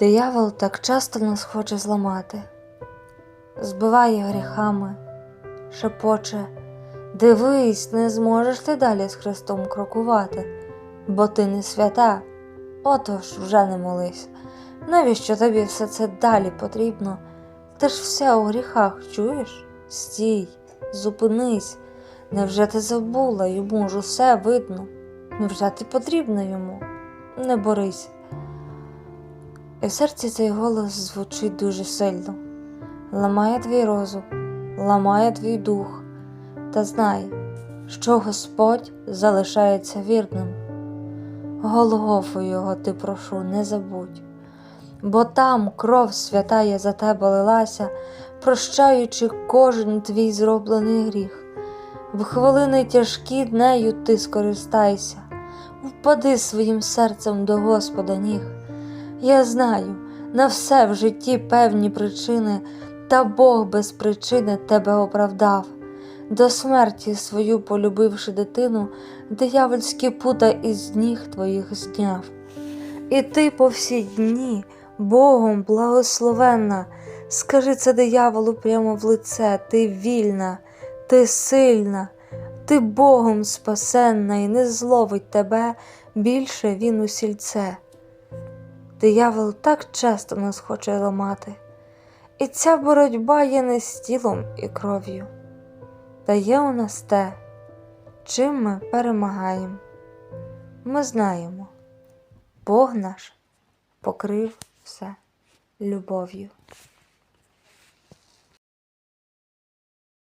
Диявол так часто нас хоче зламати, збиває гріхами, шепоче, дивись, не зможеш ти далі з Христом крокувати, бо ти не свята. Отож вже не молись. Навіщо тобі все це далі потрібно? Ти ж все у гріхах чуєш? Стій, зупинись. Невже ти забула, йому ж усе видно? Невже ти потрібна йому? Не борись. І в серці цей голос звучить дуже сильно, ламає твій розум, ламає твій дух, та знай, що Господь залишається вірним. Голгофу його ти прошу, не забудь, бо там кров святая за тебе лилася, прощаючи кожен твій зроблений гріх. В хвилини тяжкі нею ти скористайся, впади своїм серцем до Господа ніг. Я знаю, на все в житті певні причини, та Бог без причини тебе оправдав. До смерті свою полюбивши дитину, диявольські пута із ніг твоїх зняв. І ти по всі дні Богом благословенна, скажи це дияволу прямо в лице, ти вільна, ти сильна, ти Богом спасенна, і не зловить тебе більше він у сільце. Диявол так часто нас хоче ламати, і ця боротьба є не з тілом і кров'ю, та є у нас те, чим ми перемагаємо. Ми знаємо, Бог наш покрив все любов'ю.